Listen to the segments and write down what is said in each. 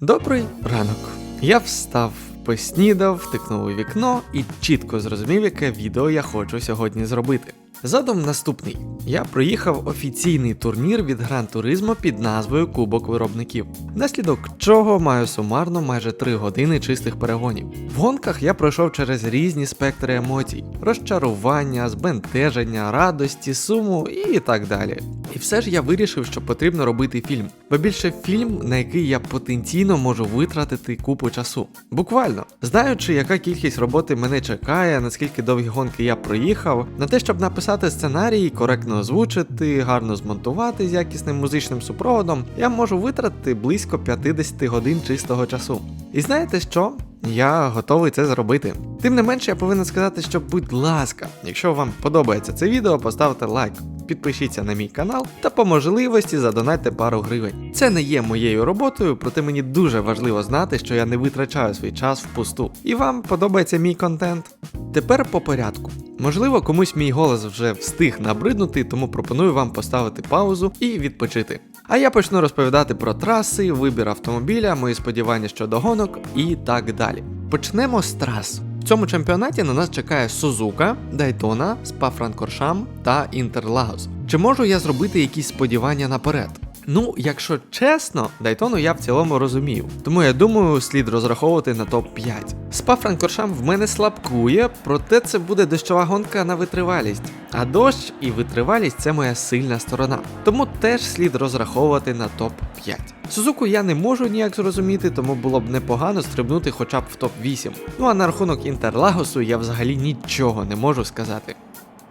Добрий ранок. Я встав, поснідав, втикнув у вікно і чітко зрозумів, яке відео я хочу сьогодні зробити. Задум наступний: я проїхав офіційний турнір від Гран Туризмо під назвою Кубок виробників, внаслідок чого маю сумарно майже 3 години чистих перегонів. В гонках я пройшов через різні спектри емоцій: розчарування, збентеження, радості, суму і так далі. І все ж я вирішив, що потрібно робити фільм, бо більше фільм, на який я потенційно можу витратити купу часу. Буквально, знаючи, яка кількість роботи мене чекає, наскільки довгі гонки я проїхав, на те, щоб написати сценарій, коректно озвучити, гарно змонтувати з якісним музичним супроводом, я можу витратити близько 50 годин чистого часу. І знаєте що? Я готовий це зробити. Тим не менше, я повинен сказати, що будь ласка, якщо вам подобається це відео, поставте лайк. Підпишіться на мій канал та по можливості задонайте пару гривень. Це не є моєю роботою, проте мені дуже важливо знати, що я не витрачаю свій час впусту. І вам подобається мій контент. Тепер по порядку. Можливо, комусь мій голос вже встиг набриднути, тому пропоную вам поставити паузу і відпочити. А я почну розповідати про траси, вибір автомобіля, мої сподівання щодо гонок і так далі. Почнемо з трас. Цьому чемпіонаті на нас чекає Сузука, Дайтона, Спа-Франкоршам та Інтерлагос. Чи можу я зробити якісь сподівання наперед? Ну, якщо чесно, Дайтону я в цілому розумію, тому я думаю, слід розраховувати на топ-5. Спа-Франкоршам в мене слабкує, проте це буде дощова гонка на витривалість. А дощ і витривалість це моя сильна сторона. Тому теж слід розраховувати на топ-5. Сузуку я не можу ніяк зрозуміти, тому було б непогано стрибнути хоча б в топ-8. Ну а на рахунок Інтерлагосу я взагалі нічого не можу сказати.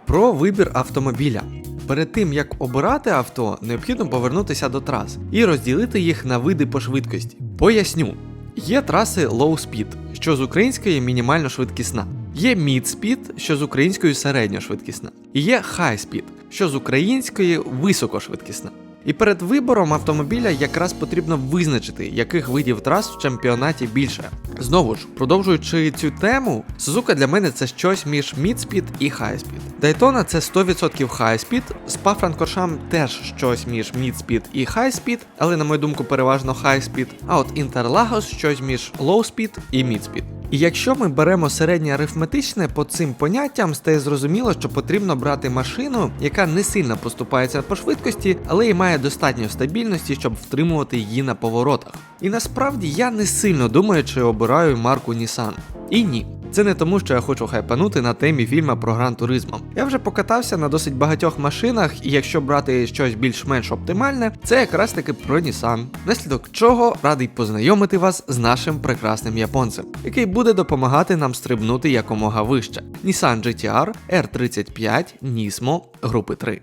Про вибір автомобіля. Перед тим як обирати авто, необхідно повернутися до трас і розділити їх на види по швидкості. Поясню: є траси low speed, що з української мінімально швидкісна. Є mid speed, що з української середньо швидкісна. І є high speed, що з української високошвидкісна. І перед вибором автомобіля якраз потрібно визначити, яких видів трас в чемпіонаті більше. Знову ж, продовжуючи цю тему, Suzuka для мене це щось між Mid-Speed і High-Speed. Daytona це 100% High-Speed, Spa-Francorchamps теж щось між Mid-Speed і High-Speed, але на мою думку переважно High-Speed, а от Interlagos щось між Low-Speed і Mid-Speed. І якщо ми беремо середнє арифметичне по цим поняттям, стає зрозуміло, що потрібно брати машину, яка не сильно поступається по швидкості, але й має достатньо стабільності, щоб втримувати її на поворотах. І насправді я не сильно думаю, чи обираю марку Nissan. І ні. Це не тому, що я хочу хайпанути на темі фільма про Гран Туризмо. Я вже покатався на досить багатьох машинах, і якщо брати щось більш-менш оптимальне, це якраз таки про Nissan. Наслідок чого радий познайомити вас з нашим прекрасним японцем, який буде допомагати нам стрибнути якомога вище. Nissan GTR R35 Nismo групи 3.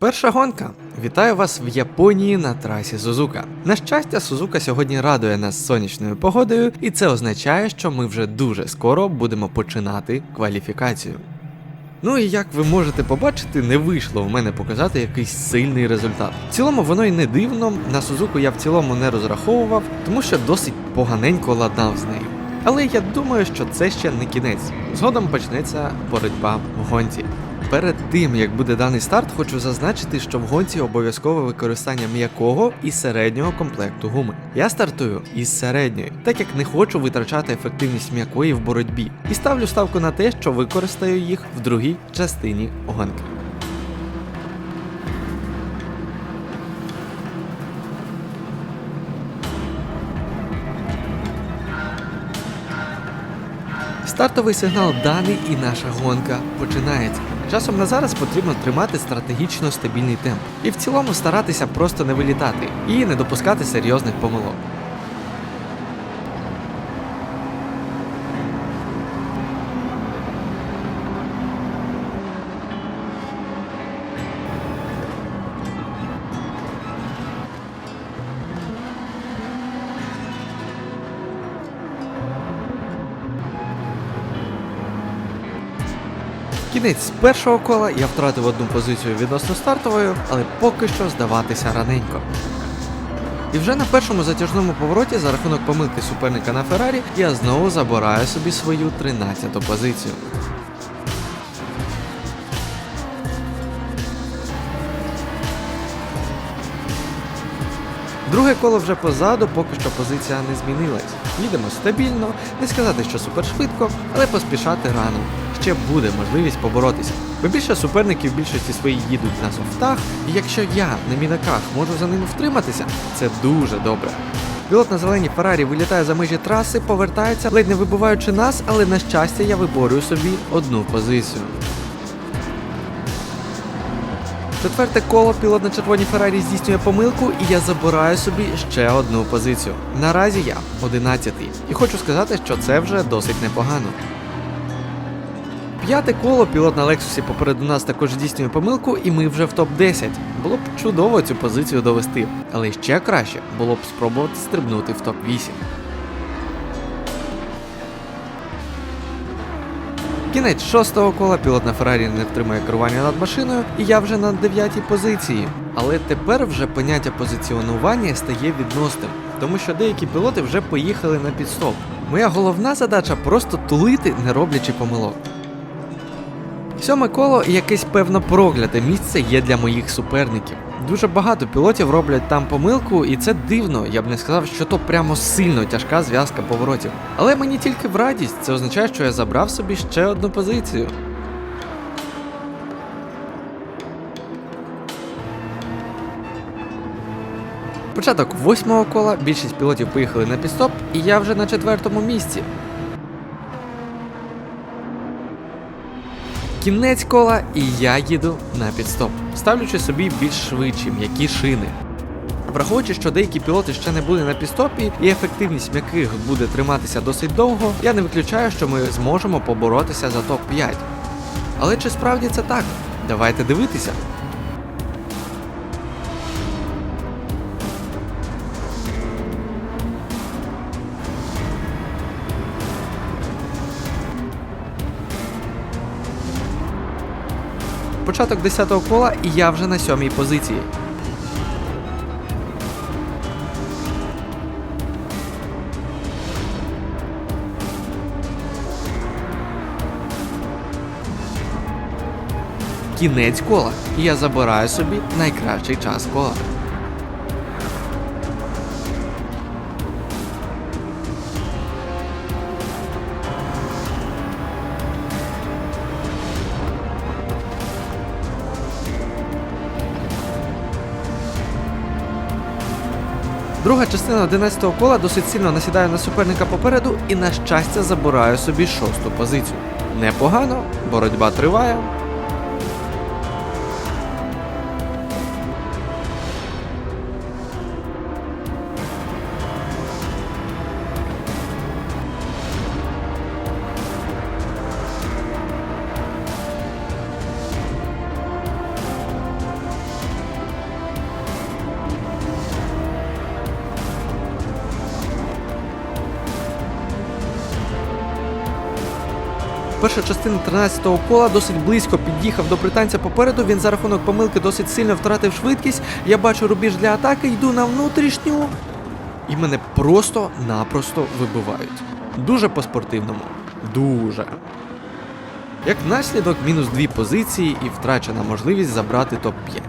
Перша гонка. Вітаю вас в Японії на трасі Сузука. На щастя, Сузука сьогодні радує нас сонячною погодою, і це означає, що ми вже дуже скоро будемо починати кваліфікацію. Ну і як ви можете побачити, не вийшло в мене показати якийсь сильний результат. В цілому воно й не дивно, на Сузуку я в цілому не розраховував, тому що досить поганенько ладнав з нею. Але я думаю, що це ще не кінець. Згодом почнеться боротьба в гонці. Перед тим як буде даний старт, хочу зазначити, що в гонці обов'язкове використання м'якого і середнього комплекту гуми. Я стартую із середньої, так як не хочу витрачати ефективність м'якої в боротьбі, і ставлю ставку на те, що використаю їх в другій частині гонки. Стартовий сигнал даний і наша гонка починається. Часом на зараз потрібно тримати стратегічно стабільний темп і в цілому старатися просто не вилітати і не допускати серйозних помилок. Кінець першого кола я втратив одну позицію відносно стартової, але поки що здаватися раненько. І вже на першому затяжному повороті за рахунок помилки суперника на Феррарі я знову забираю собі свою 13-ту позицію. Друге коло вже позаду, поки що позиція не змінилась. Їдемо стабільно, не сказати, що супер швидко, але поспішати рано. Ще буде можливість поборотися. Бо більше суперників в більшості своїй їдуть на софтах, і якщо я на мінаках можу за ними втриматися, це дуже добре. Пілот на зеленій Феррарі вилітає за межі траси, повертається, ледь не вибиваючи нас, але на щастя я виборюю собі одну позицію. Четверте коло пілот на червоній Феррарі здійснює помилку, і я забираю собі ще одну позицію. Наразі я 11-й. І хочу сказати, що це вже досить непогано. П'яте коло пілот на Лексусі попереду нас також здійснює помилку, і ми вже в топ-10. Було б чудово цю позицію довести, але ще краще було б спробувати стрибнути в топ-8. Кінець шостого кола пілот на Феррарі не втримує керування над машиною, і я вже на дев'ятій позиції. Але тепер вже поняття позиціонування стає відносним, тому що деякі пілоти вже поїхали на підстоп. Моя головна задача просто тулити, не роблячи помилок. Сьоме коло і якесь певно прокляте місце є для моїх суперників. Дуже багато пілотів роблять там помилку, і це дивно. Я б не сказав, що то прямо сильно тяжка зв'язка поворотів. Але мені тільки в радість, це означає, що я забрав собі ще одну позицію. Початок восьмого кола, більшість пілотів поїхали на підстоп, і я вже на четвертому місці. Кінець кола, і я їду на підстоп, ставлячи собі більш швидші м'які шини. Враховуючи, що деякі пілоти ще не були на підстопі, і ефективність м'яких буде триматися досить довго, я не виключаю, що ми зможемо поборотися за топ-5. Але чи справді це так? Давайте дивитися. Початок 10-го кола, і я вже на сьомій позиції. Кінець кола, я забираю собі найкращий час кола. Друга частина 11-го кола досить сильно насідає на суперника попереду і, на щастя, забирає собі шосту позицію. Непогано, боротьба триває. Перша частина 13-го кола досить близько під'їхав до британця попереду. Він за рахунок помилки досить сильно втратив швидкість. Я бачу рубіж для атаки, йду на внутрішню. І мене просто-напросто вибивають. Дуже по-спортивному. Дуже. Як наслідок, мінус дві позиції і втрачена можливість забрати топ-5.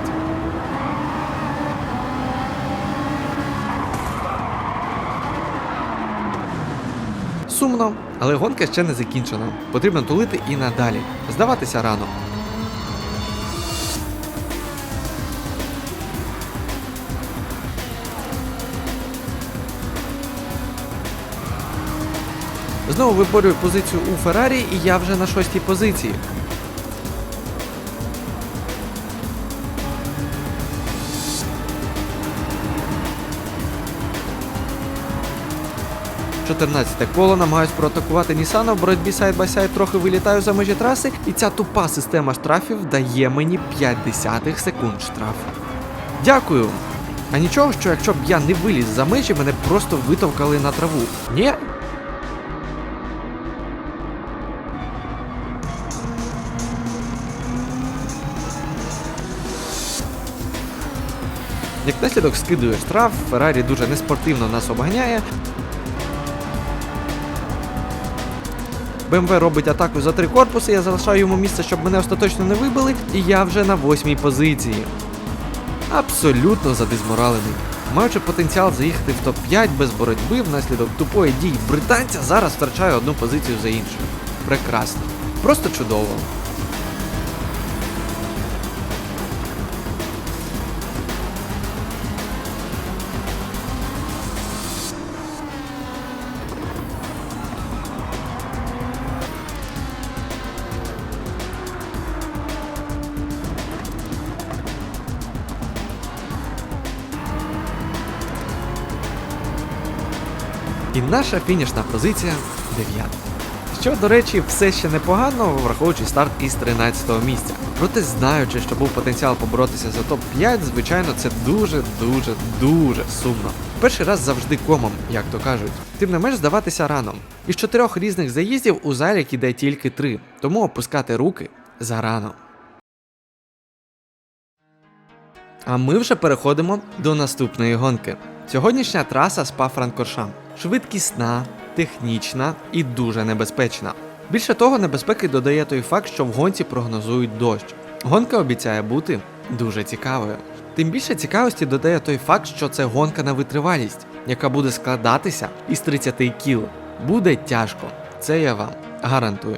Сумно, але гонка ще не закінчена. Потрібно тулити і надалі. Здаватися рано. Знову виборюю позицію у Феррарі, і я вже на шостій позиції. Чотирнадцяте коло намагаюсь проатакувати Нісана. В боротьбі сайд бай сайд трохи вилітаю за межі траси, і ця тупа система штрафів дає мені 5 десятих секунд штрафу. Дякую! А нічого, що якщо б я не виліз за межі, мене просто витовкали на траву. Ні? Як наслідок скидує штраф, Феррарі дуже неспортивно нас обганяє. БМВ робить атаку за три корпуси, я залишаю йому місце, щоб мене остаточно не вибили, і я вже на восьмій позиції. Абсолютно задезморалений. Маючи потенціал заїхати в топ-5 без боротьби внаслідок тупої дії британця, зараз втрачаю одну позицію за іншою. Прекрасно. Просто чудово. І наша фінішна позиція дев'ята. Що, до речі, все ще непогано, враховуючи старт із 13-го місця. Проте, знаючи, що був потенціал поборотися за топ-5, звичайно, це дуже, дуже, сумно. Перший раз завжди комом, як то кажуть. Тим не менш здаватися рано. Із чотирьох різних заїздів у залік іде тільки три, тому опускати руки зарано. А ми вже переходимо до наступної гонки. Сьогоднішня траса спа франкоршам швидкісна, технічна і дуже небезпечна. Більше того, небезпеки додає той факт, що в гонці прогнозують дощ. Гонка обіцяє бути дуже цікавою. Тим більше цікавості додає той факт, що це гонка на витривалість, яка буде складатися із 30 кіл. Буде тяжко, це я вам гарантую.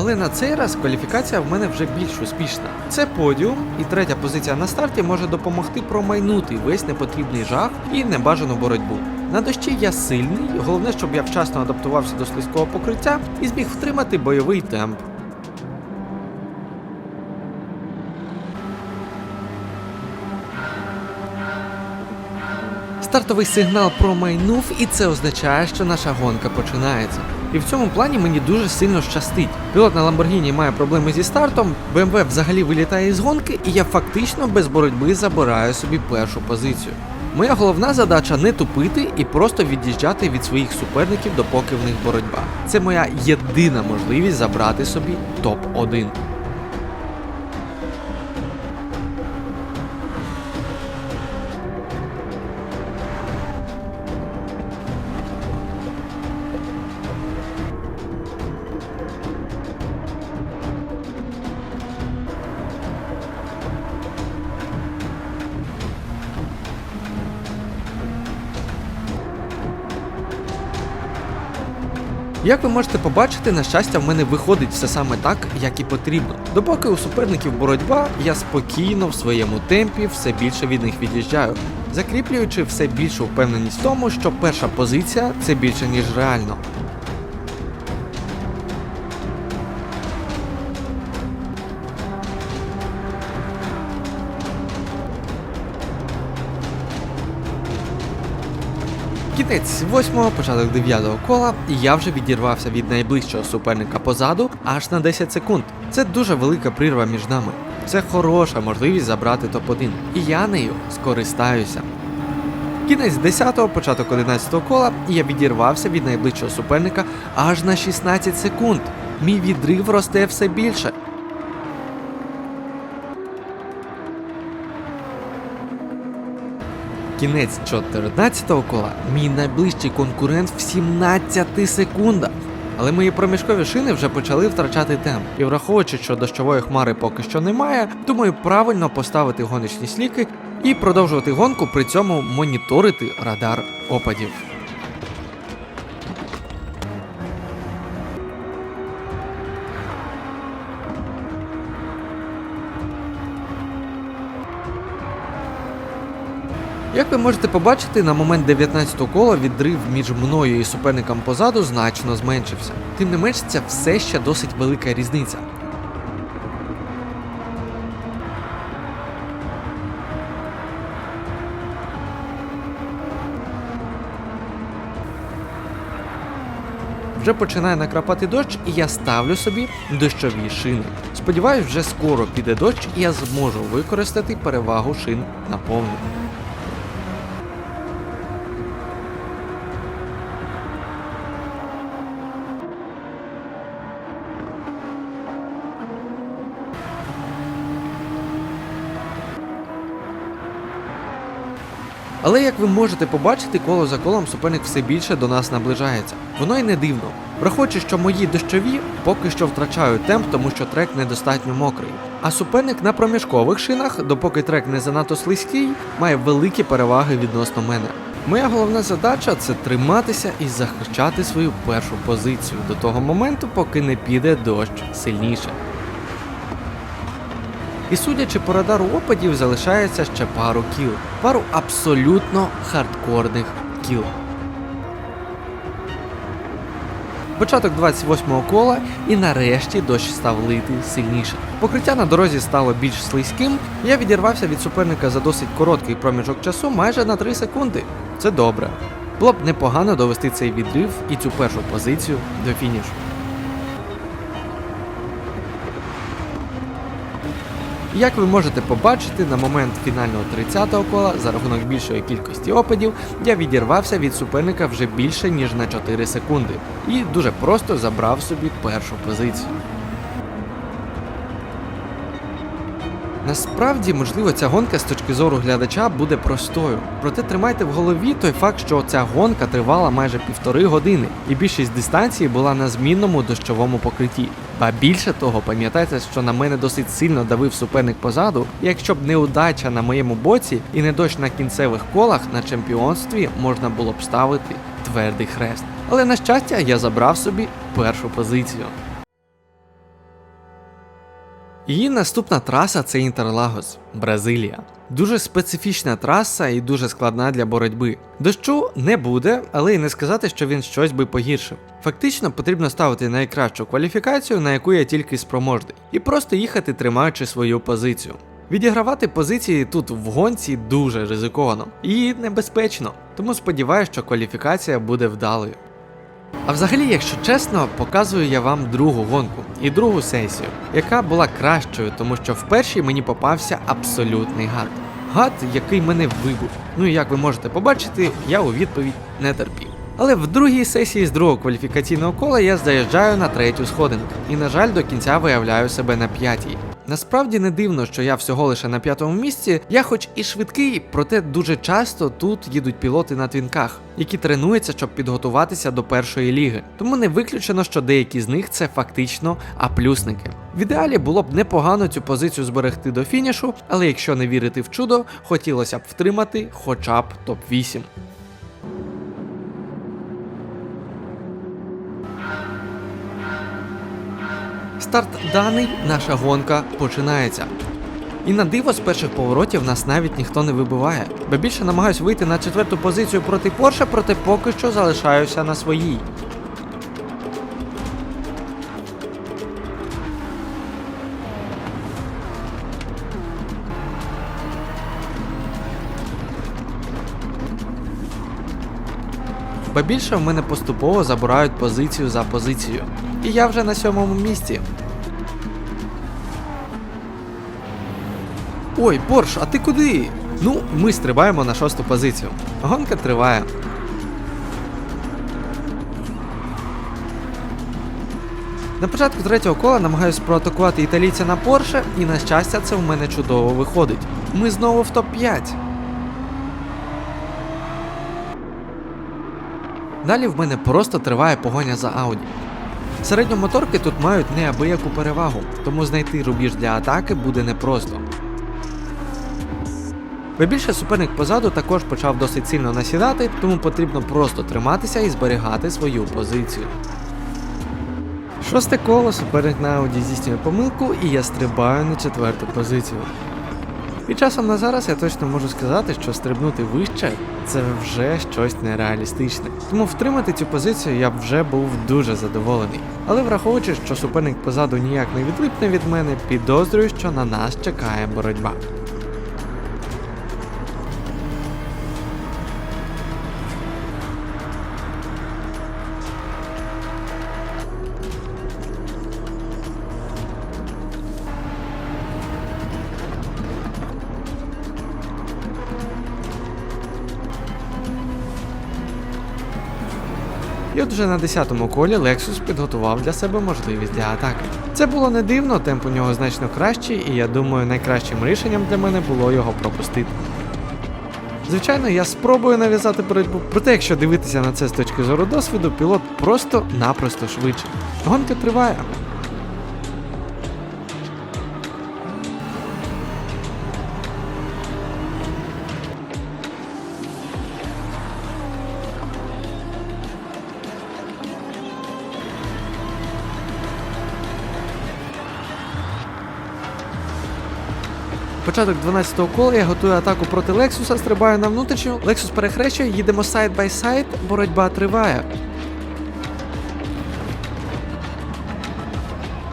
Але на цей раз кваліфікація в мене вже більш успішна. Це подіум, і третя позиція на старті може допомогти промайнути весь непотрібний жах і небажану боротьбу. На дощі я сильний, головне, щоб я вчасно адаптувався до слизького покриття і зміг втримати бойовий темп. Стартовий сигнал промайнув, і це означає, що наша гонка починається. І в цьому плані мені дуже сильно щастить. Пілот на Lamborghini має проблеми зі стартом, BMW взагалі вилітає із гонки, і я фактично без боротьби забираю собі першу позицію. Моя головна задача не тупити і просто від'їжджати від своїх суперників, допоки в них боротьба. Це моя єдина можливість забрати собі топ-1. Як ви можете побачити, на щастя, в мене виходить все саме так, як і потрібно. Допоки у суперників боротьба, я спокійно в своєму темпі все більше від них від'їжджаю, закріплюючи все більшу впевненість в тому, що перша позиція це більше ніж реально. Кінець восьмого, початок дев'ятого кола, і я вже відірвався від найближчого суперника позаду аж на 10 секунд. Це дуже велика прірва між нами. Це хороша можливість забрати топ-1, і я нею скористаюся. Кінець 10-го, початок 11-го кола, і я відірвався від найближчого суперника аж на 16 секунд. Мій відрив росте все більше. Кінець 14-го кола, мій найближчий конкурент в 17 секундах. Але мої проміжкові шини вже почали втрачати темп. І враховуючи, що дощової хмари поки що немає, думаю, правильно поставити гоночні сліки і продовжувати гонку, при цьому моніторити радар опадів. Як ви можете побачити, на момент 19-го кола відрив між мною і суперником позаду значно зменшився. Тим не менш, це все ще досить велика різниця. Вже починає накрапати дощ, і я ставлю собі дощові шини. Сподіваюсь, вже скоро піде дощ, і я зможу використати перевагу шин наповну. Але як ви можете побачити, коло за колом суперник все більше до нас наближається. Воно й не дивно. Враховуючи, що мої дощові поки що втрачають темп, тому що трек недостатньо мокрий. А суперник на проміжкових шинах, допоки трек не занадто слизький, має великі переваги відносно мене. Моя головна задача це триматися і захищати свою першу позицію до того моменту, поки не піде дощ сильніше. І судячи по радару опадів, залишається ще пару кіл. Пару абсолютно хардкорних кіл. Початок 28-го кола, і нарешті дощ став лити сильніше. Покриття на дорозі стало більш слизьким. Я відірвався від суперника за досить короткий проміжок часу, майже на 3 секунди. Це добре. Було б непогано довести цей відрив і цю першу позицію до фінішу. Як ви можете побачити, на момент фінального 30-го кола за рахунок більшої кількості опадів я відірвався від суперника вже більше ніж на 4 секунди і дуже просто забрав собі першу позицію. Насправді, можливо, ця гонка з точки зору глядача буде простою. Проте тримайте в голові той факт, що ця гонка тривала майже півтори години, і більшість дистанції була на змінному дощовому покритті. Ба більше того, пам'ятайте, що на мене досить сильно давив суперник позаду, якщо б не удача на моєму боці і не дощ на кінцевих колах на чемпіонстві можна було б ставити твердий хрест. Але на щастя, я забрав собі першу позицію. Її наступна траса це Інтерлагос, Бразилія. Дуже специфічна траса і дуже складна для боротьби. Дощу не буде, але й не сказати, що він щось би погіршив. Фактично потрібно ставити найкращу кваліфікацію, на яку я тільки спроможний, і просто їхати, тримаючи свою позицію. Відігравати позиції тут в гонці дуже ризиковано і небезпечно, тому сподіваюся, що кваліфікація буде вдалою. А взагалі, якщо чесно, показую я вам другу гонку і другу сесію, яка була кращою, тому що в першій мені попався абсолютний гад. Гад, який мене вибув. Ну і як ви можете побачити, я у відповідь не терпів. Але в другій сесії з другого кваліфікаційного кола я заїжджаю на третю сходинку і, на жаль, до кінця виявляю себе на п'ятій. Насправді не дивно, що я всього лише на п'ятому місці. Я, хоч і швидкий, проте дуже часто тут їдуть пілоти на твінках, які тренуються, щоб підготуватися до першої ліги. Тому не виключено, що деякі з них це фактично аплюсники. В ідеалі було б непогано цю позицію зберегти до фінішу, але якщо не вірити в чудо, хотілося б втримати хоча б топ 8 Старт даний, наша гонка починається. І на диво з перших поворотів нас навіть ніхто не вибиває. Бо більше намагаюсь вийти на четверту позицію проти Порше, проте поки що залишаюся на своїй. Ба більше в мене поступово забирають позицію за позицією. І я вже на сьомому місці. Ой, Порш, а ти куди? Ну, ми стрибаємо на шосту позицію. Гонка триває. На початку третього кола намагаюсь проатакувати італійця на Порше, і на щастя, це в мене чудово виходить. Ми знову в топ-5. Далі в мене просто триває погоня за Ауді. Середньомоторки тут мають неабияку перевагу, тому знайти рубіж для атаки буде непросто. Бо більше суперник позаду також почав досить сильно насідати, тому потрібно просто триматися і зберігати свою позицію. Шосте коло суперник на Ауді здійснює помилку, і я стрибаю на четверту позицію. І часом на зараз я точно можу сказати, що стрибнути вище це вже щось нереалістичне. Тому втримати цю позицію я б вже був дуже задоволений. Але враховуючи, що суперник позаду ніяк не відлипне від мене, підозрюю, що на нас чекає боротьба. Вже на 10-му колі Lexus підготував для себе можливість для атаки. Це було не дивно, темп у нього значно кращий, і я думаю, найкращим рішенням для мене було його пропустити. Звичайно, я спробую нав'язати боротьбу, проте якщо дивитися на це з точки зору досвіду, пілот просто-напросто швидше. Гонка триває. Початок 12-го кола я готую атаку проти Лексуса, стрибаю на внутрішню, Лексус перехрещує, їдемо сайд бай сайд, боротьба триває.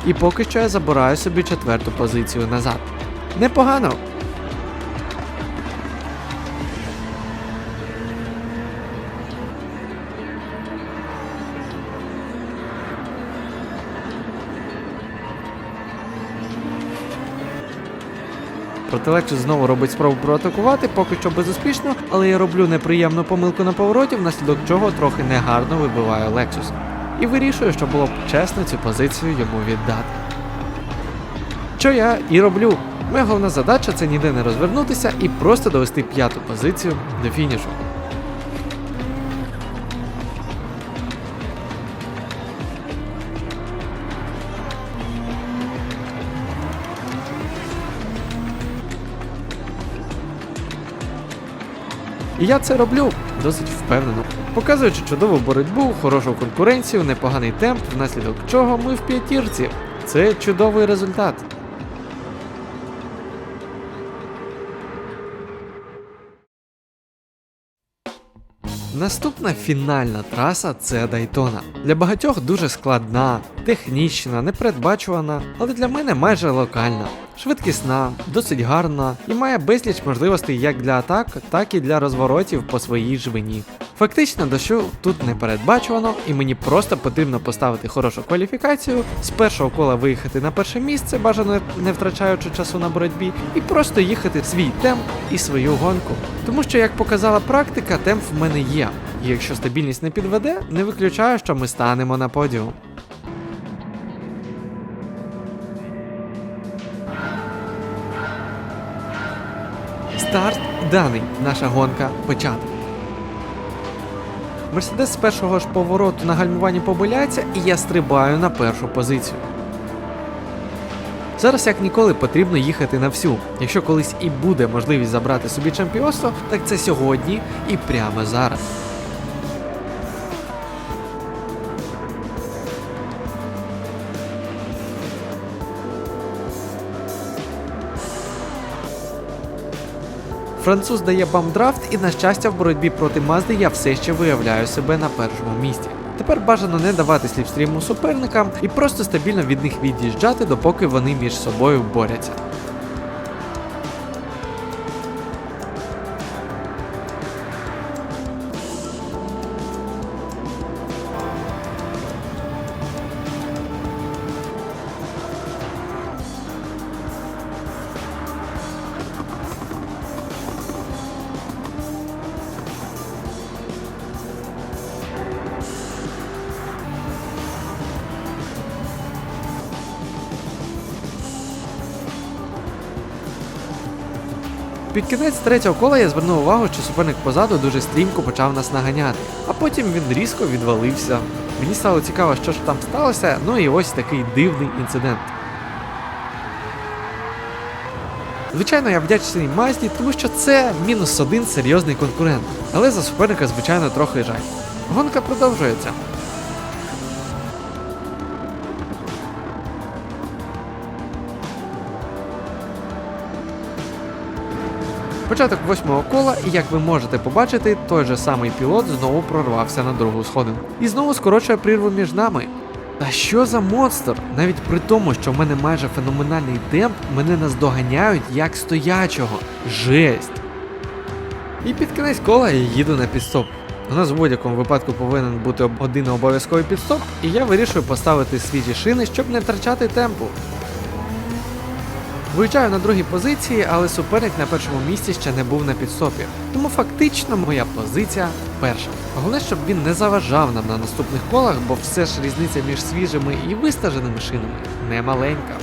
І поки що я забираю собі четверту позицію назад. Непогано. Проте знову робить спробу проатакувати, поки що безуспішно, але я роблю неприємну помилку на повороті, внаслідок чого трохи негарно вибиваю Лексус. І вирішую, що було б чесно цю позицію йому віддати. Що я і роблю. Моя головна задача це ніде не розвернутися і просто довести п'яту позицію до фінішу. І я це роблю досить впевнено, показуючи чудову боротьбу, хорошу конкуренцію, непоганий темп, внаслідок чого ми в п'ятірці. Це чудовий результат. Наступна фінальна траса це Дайтона. Для багатьох дуже складна, технічна, непередбачувана, але для мене майже локальна. Швидкісна, досить гарна і має безліч можливостей як для атак, так і для розворотів по своїй жвині. Фактично, дощу тут не передбачувано, і мені просто потрібно поставити хорошу кваліфікацію, з першого кола виїхати на перше місце, бажано не втрачаючи часу на боротьбі, і просто їхати свій темп і свою гонку. Тому що, як показала практика, темп в мене є. І якщо стабільність не підведе, не виключаю, що ми станемо на подіум. Старт даний. Наша гонка почата. Мерседес з першого ж повороту на гальмуванні помиляється, і я стрибаю на першу позицію. Зараз як ніколи потрібно їхати на всю. Якщо колись і буде можливість забрати собі чемпіонство, так це сьогодні і прямо зараз. Француз дає бамдрафт, і на щастя, в боротьбі проти Мазди я все ще виявляю себе на першому місці. Тепер бажано не давати сліпстріму суперникам і просто стабільно від них від'їжджати, допоки вони між собою борються. Під кінець третього кола я звернув увагу, що суперник позаду дуже стрімко почав нас наганяти, а потім він різко відвалився. Мені стало цікаво, що ж там сталося, ну і ось такий дивний інцидент. Звичайно, я вдячний Мазді, тому що це мінус один серйозний конкурент. Але за суперника, звичайно, трохи жаль. Гонка продовжується. Початок восьмого кола, і як ви можете побачити, той же самий пілот знову прорвався на другу сходинку. І знову скорочує прірву між нами. Та що за монстр? Навіть при тому, що в мене майже феноменальний темп, мене наздоганяють як стоячого. Жесть. І під кінець кола я їду на підстоп. У нас в будь-якому випадку повинен бути один обов'язковий підстоп, і я вирішую поставити свіжі шини, щоб не втрачати темпу. Виїжджаю на другій позиції, але суперник на першому місці ще не був на підстопі. Тому фактично моя позиція перша. Головне, щоб він не заважав нам на наступних колах, бо все ж різниця між свіжими і вистаженими шинами не маленька.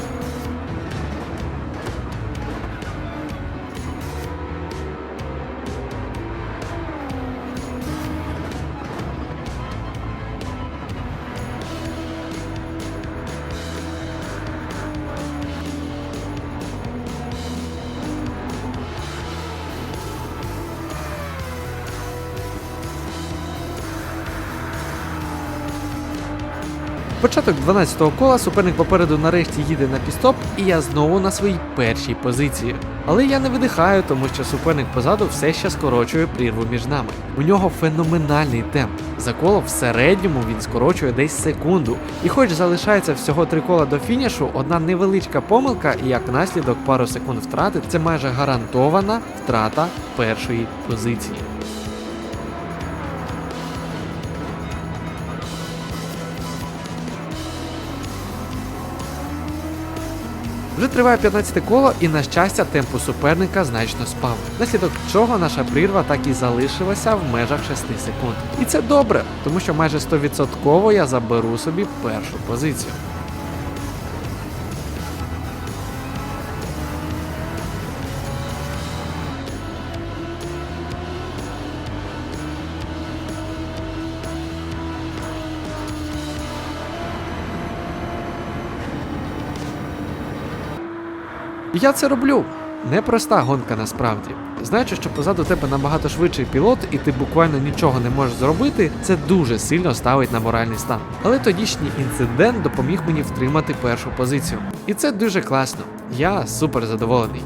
Початок 12-го кола суперник попереду нарешті їде на пістоп, і я знову на своїй першій позиції. Але я не видихаю, тому що суперник позаду все ще скорочує прірву між нами. У нього феноменальний темп. За коло в середньому він скорочує десь секунду. І хоч залишається всього три кола до фінішу, одна невеличка помилка і як наслідок пару секунд втрати це майже гарантована втрата першої позиції. Вже триває 15 коло, і на щастя, темпу суперника значно спав, наслідок чого наша прірва так і залишилася в межах 6 секунд. І це добре, тому що майже 100% я заберу собі першу позицію. Я це роблю. Непроста гонка насправді. Знаючи, що позаду тебе набагато швидший пілот, і ти буквально нічого не можеш зробити, це дуже сильно ставить на моральний стан. Але тодішній інцидент допоміг мені втримати першу позицію. І це дуже класно. Я супер задоволений.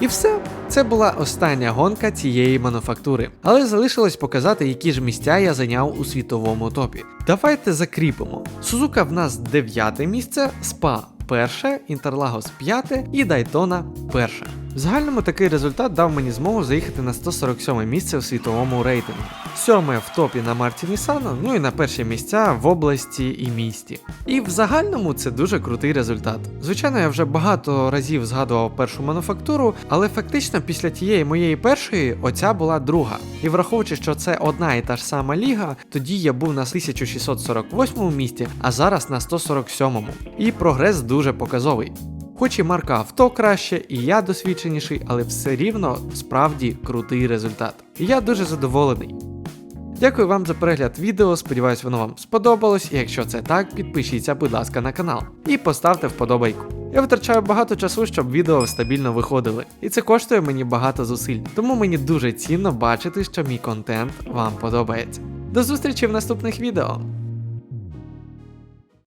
І все. Це була остання гонка цієї мануфактури, але залишилось показати, які ж місця я зайняв у світовому топі. Давайте закріпимо. Сузука в нас дев'яте місце, спа перше, Інтерлагос п'яте і Дайтона перше. В загальному такий результат дав мені змогу заїхати на 147 місце в світовому рейтингу. Сьоме в топі на Марті Нісана, ну і на перші місця в області і місті. І в загальному це дуже крутий результат. Звичайно, я вже багато разів згадував першу мануфактуру, але фактично після тієї моєї першої оця була друга. І враховуючи, що це одна і та ж сама ліга, тоді я був на 1648 місці, а зараз на 147. І прогрес дуже показовий. Хоч і марка авто краще, і я досвідченіший, але все рівно справді крутий результат. І я дуже задоволений. Дякую вам за перегляд відео, сподіваюсь, воно вам сподобалось, і якщо це так, підпишіться, будь ласка, на канал і поставте вподобайку. Я витрачаю багато часу, щоб відео стабільно виходили, і це коштує мені багато зусиль, тому мені дуже цінно бачити, що мій контент вам подобається. До зустрічі в наступних відео!